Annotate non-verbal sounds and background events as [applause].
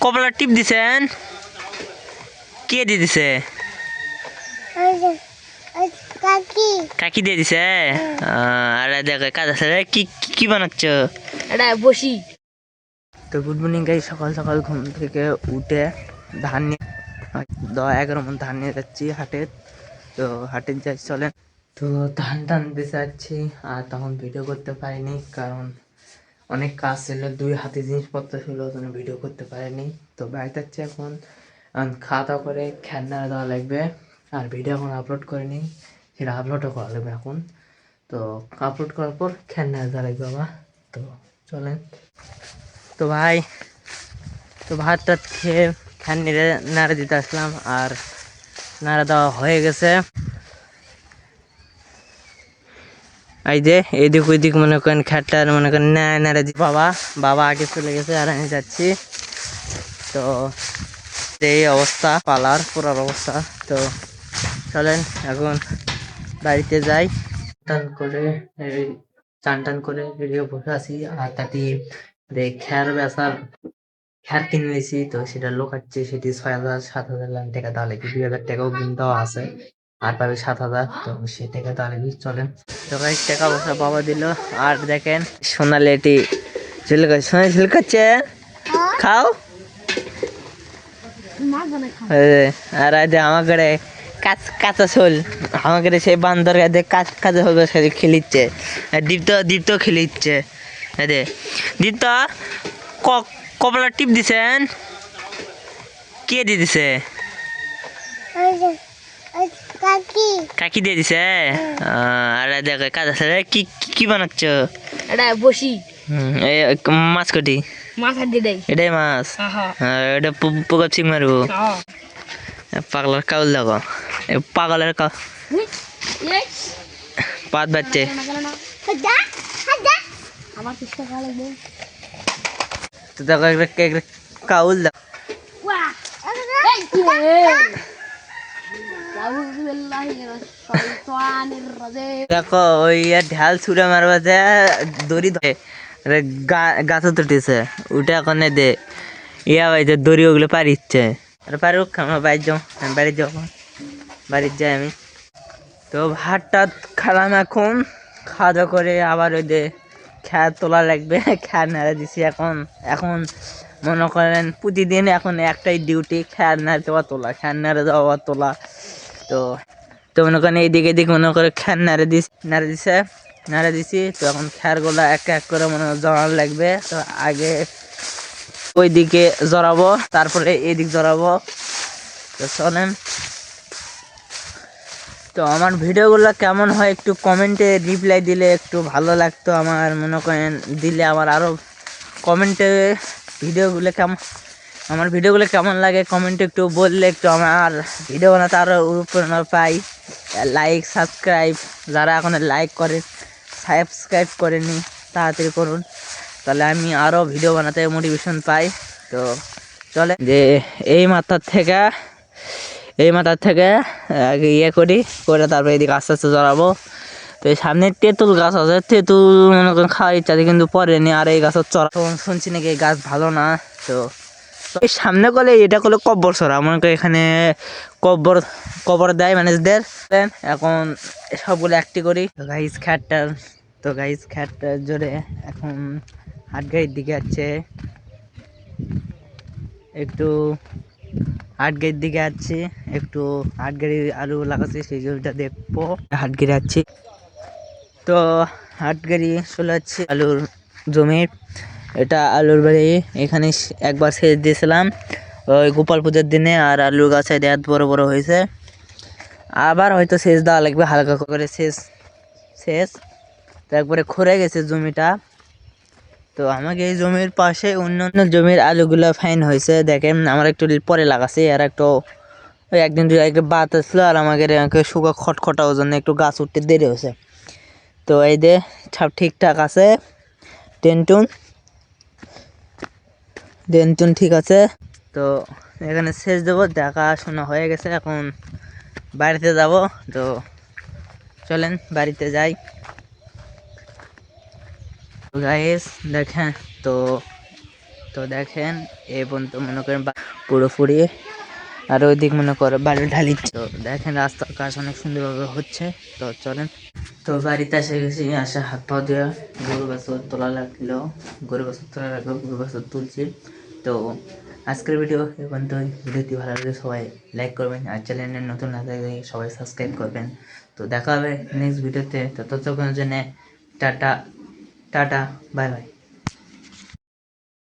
কপালা টিপ দিছেন? কে দিয়ে দিছে? কাকি। কাকি দিয়ে দিছে? আহ, আরে দেখ কাজ আছে কি কি- কি বানাচ্ছ? এটা বসি। তো গুড মর্নিং গাই সকাল সকাল ঘুম থেকে উঠে ধান নিয়ে দশ এগারো মন ধান নিয়ে যাচ্ছি হাটে। তো হাটে যাই চলেন। তো ধান টান দিতে যাচ্ছি আর তখন ভিডিও করতে পারিনি কারণ অনেক কাজ ছিল, দুই হাতে জিনিসপত্র ছিল জন্য ভিডিও করতে পারিনি। তো বাড়িতে যাচ্ছি এখন। খাওয়া দাওয়া করে খেলনা দেওয়া লাগবে। আর ভিডিও এখন আপলোড করিনি। সেটা আপলোডও করা লাগবে এখন। তো আপলোড করার পর খেলনা দেওয়া লাগবে আবার। তো চলেন। তো ভাই, তো ভাত টাত খেয়ে নেড়ে নাড়া দিতে আসলাম। আর নাড়া দেওয়া হয়ে গেছে। এই যে, এদিক ওইদিক মনে করেন খ্যাটটার মনে করেন নাড়া দি বাবা বাবা আগে চলে গেছে আর আমি যাচ্ছি। তো এই অবস্থা, পালার পুরার অবস্থা। তো চলেন, এখন বাড়িতে যাই। টান করে চান টান করে রেডিও বসে আছি, আর তাতে খ্যার বেসার খ্যার কিনে নিয়েছি, তো সেটা লোকাচ্ছে, সেটি ছয় হাজার, সাত হাজার টাকা দেওয়া লাগে দুই হাজার টাকাও কিন্তু দেওয়া আছে। আর পাবে সাত হাজার। তো সে দেওয়া লাগবে চলেন। তো ভাই টাকা পয়সা বাবা দিল। আর দেখেন সোনালি এটি ঝিলকা সোনা ঝিলকাচ্ছে খাও। এই, আর আজ আমাকে কাঁচ কাঁচা শোল। আমাকে সেই বান্দর কাঁচ কাঁচা শোল সাথে খেলিচ্ছে। দীপ্ত দীপ্ত খেলিচ্ছে। আরে দীপ্ত ক কপালা টিপ দিছেন? কে দিয়ে দিছে? কাকি। কাকি দিয়ে দিছে আহ, আরে দেখ কাজ আছে রে কি কি- কি বানাচ্ছ? এটা বসি। হুম, এই মাছ কটি? মাথা দিয়ে দেয় এটাই মাছ? এটা পোকা চিং মারবো। পাগলার কাউল দেখো। এ পাগলের কাউ পাত বাচ্চে তো দেখো একটা একটা কাউল দেখো দেখো, ওই ঢাল ছুড়ে মারবা যে দড়ি ধরে গাছে তুটেছে উঠে এখন দে ইয়া ভাই যে দড়ি ওগুলো পারিচ্ছে পারুক, আমার বাড়ি যাও, আমি বাড়ি যাও বাড়ির যাই আমি। তো ভাত টাত খেলাম এখন। খাওয়া দাওয়া করে আবার ওই যে খ্যার তোলা লাগবে [laughs] খ্যার নাড়া দিছি এখন। এখন মনে করেন প্রতিদিন এখন একটাই ডিউটি খ্যার নাড়া দেওয়া তোলা খ্যার নাড়া দেওয়া তোলা। তো তো মনে করেন এইদিকে এদিক মনে করে খ্যার নাড়ে দিস, নাড়ে দিছে, নাড়ে দিছি, তো এখন খ্যারগুলো এক এক করে মনে জড়ানো লাগবে। তো আগে ওই দিকে জড়াবো, তারপরে এদিক জড়াবো। তো চলেন। তো আমার ভিডিওগুলো কেমন হয় একটু কমেন্টে রিপ্লাই দিলে একটু ভালো লাগতো আমার, মনে করেন দিলে আমার আরও কমেন্টে ভিডিওগুলো কেমন আমার ভিডিওগুলো কেমন লাগে কমেন্টে একটু বললে একটু আমার ভিডিও বানাতে আরও অনুপ্রেরণা পাই। লাইক সাবস্ক্রাইব যারা এখন লাইক করে সাবস্ক্রাইব করেনি তাড়াতাড়ি করুন। তাহলে আমি আরও ভিডিও বানাতে মোটিভেশন পাই। তো চলে যে এই মাথার থেকে, এই মাথার থেকে ইয়ে করি, করে তারপরে এদিকে আস্তে আস্তে জড়াবো। তো এই সামনে তেঁতুল গাছ আছে, তেঁতুল মনে করেন খাওয়ার ইচ্ছা কিন্তু পরেনি আর এই গাছের চড়া। শুনছি নাকি এই গাছ ভালো না, তো সামনে করলে এটা করলে কব্বর সরা মনে করি এখানে কব্বর কবর দেয় ম্যানেজদের এখন সবগুলো একটি করি। গাইস খ্যাটটা তো গাইস খ্যাটটা জোরে এখন হাট গাড়ির দিকে যাচ্ছে একটু হাট গেট দিকে যাচ্ছি একটু হাট গাড়ি আলু লাগাচ্ছি, সেই জমিটা দেখব। হাট গেড়ে যাচ্ছি তো হাট গাড়ি চলে যাচ্ছি আলুর জমির এটা আলুর বাড়ি। এখানে একবার সেচ দিয়েছিলাম। ওই গোপাল পুজোর দিনে আর আলুর গাছে দেয়াত বড় বড় হয়েছে। আবার হয়তো সেচ দেওয়া লাগবে, হালকা করে সেচ সেচ। তো একবারে খরে গেছে জমিটা। তো আমাকে এই জমির পাশে অন্য অন্য জমির আলুগুলো ফাইন হয়েছে। দেখেন, আমার একটু পরে লাগাছে আর একটু, ওই একদিন দুই একটু বাত আসলো আর আমাকে শুকা খটখটা জন্য একটু গাছ উঠতে দেরি হয়েছে। তো এই যে সব ঠিকঠাক আছে। টেনটুন টেনটুন ঠিক আছে। তো এখানে শেষ দেবো দেখাশোনা হয়ে গেছে, এখন বাড়িতে যাব। তো চলেন, বাড়িতে যাই। গাইস দেখেন, তো তো দেখেন এই পর্যন্ত মনে করেন পুরোপুরি আর ওই দিক মনে করে বাড়ি ঢালি। তো দেখেন, রাস্তার কাজ অনেক সুন্দরভাবে হচ্ছে। তো চলেন। তো বাড়িতে এসে গেছি, আসে হাত পা দেওয়া গরু বাছর তোলা লাগল, গরু বাছর তোলা লাগল, গরু বাছর তুলছি। তো আজকের ভিডিও এখন পর্যন্ত ভিডিওটি ভালো লাগলে সবাই লাইক করবেন আর চ্যানেলের নতুন না থাকলে সবাই সাবস্ক্রাইব করবেন। তো দেখা হবে নেক্সট ভিডিওতে তো। ততক্ষণের জন্য টাটা টাটা বাই বাই